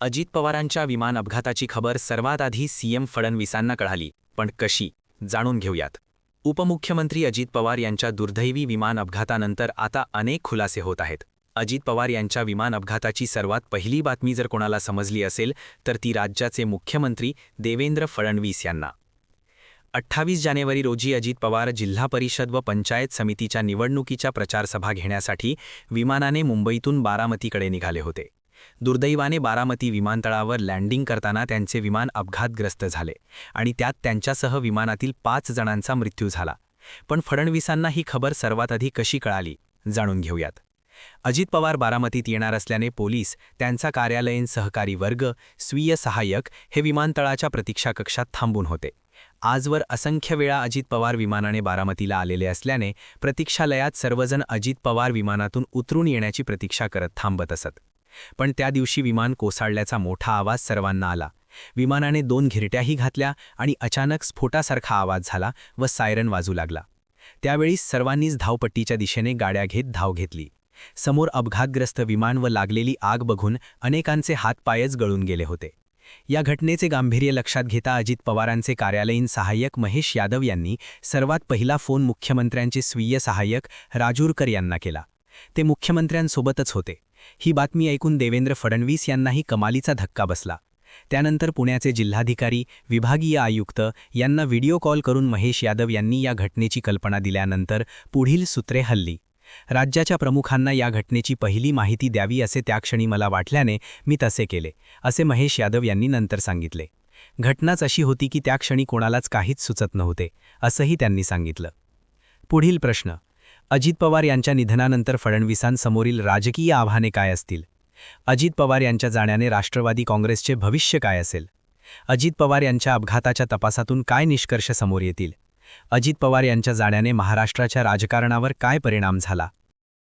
अजित पवारांच्या विमान अपघाताची खबर सर्वात आधी सीएम फडणवीसांना कळाली पण कशी जाणून घेऊयात. उपमुख्यमंत्री अजित पवार यांच्या दुर्दैवी विमान अपघातानंतर आता अनेक खुलासे होत आहेत. अजित पवार यांच्या विमान अपघाताची सर्वात पहिली बातमी जर कोणाला समजली असेल तर ती राज्याचे मुख्यमंत्री देवेंद्र फडणवीस यांना. अठ्ठावीस जानेवारी रोजी अजित पवार जिल्हा परिषद व पंचायत समितीच्या निवडणुकीच्या प्रचारसभा घेण्यासाठी विमानाने मुंबईतून बारामतीकडे निघाले होते. दुर्दैवाने बारामती विमानतळावर लँडिंग करताना त्यांचे विमान अपघातग्रस्त झाले आणि त्यात त्यांच्यासह विमानातील पाच जणांचा मृत्यू झाला. पण फडणवीसांना ही खबर सर्वात आधी कशी कळाली जाणून घेऊयात. अजित पवार बारामतीत येणार असल्याने पोलीस त्यांचा कार्यालयीन सहकारी वर्ग स्वीय सहाय्यक हे विमानतळाच्या प्रतीक्षा कक्षात थांबून होते. आजवर असंख्य वेळा अजित पवार विमानाने बारामतीला आलेले असल्याने प्रतीक्षालयात सर्वजण अजित पवार विमानातून उतरून येण्याची प्रतीक्षा करत थांबत असत. पण त्या दिवशी विमान कोसळल्याचा मोठा आवाज सर्वांना आला. विमानाने दोन घिरट्याही घातल्या आणि अचानक स्फोटासारखा आवाज झाला व सायरन वाजू लागला. त्यावेळी सर्वांनीच धावपट्टीच्या दिशेने गाड्या घेत धाव घेतली. समोर अपघातग्रस्त विमान व लागलेली आग बघून अनेकांचे हातपायच गळून गेले होते. या घटनेचे गांभीर्य लक्षात घेता अजित पवारांचे कार्यालयीन सहाय्यक महेश यादव यांनी सर्वात पहिला फोन मुख्यमंत्र्यांचे स्वीय सहाय्यक राजूरकर यांना केला. ते मुख्यमंत्र्यांसोबतच होते. ही बातमी ऐकून देवेंद्र फडणवीस यांनाही कमालीचा धक्का बसला. त्यानंतर पुण्याचे जिल्हाधिकारी विभागीय आयुक्त यांना व्हिडिओ कॉल करून महेश यादव यांनी या घटनेची कल्पना दिल्यानंतर पुढील सूत्रे हल्ली. राज्याच्या प्रमुखांना या घटनेची पहिली माहिती द्यावी असे त्याक्षणी मला वाटल्याने मी तसे केले असे महेश यादव यांनी नंतर सांगितले. घटनाच अशी होती की त्या क्षणी कोणालाच काहीच सुचत नव्हते असंही त्यांनी सांगितलं. पुढील प्रश्न. अजित पवार यांच्या निधनानंतर फडणवीसांसमोरील राजकीय आव्हाने काय असतील? अजित पवार यांच्या जाण्याने राष्ट्रवादी काँग्रेसचे भविष्य काय असेल? अजित पवार यांच्या अपघाताच्या तपासातून काय निष्कर्ष समोर येतील? अजित पवार यांच्या जाण्याने महाराष्ट्राच्या राजकारणावर काय परिणाम झाला?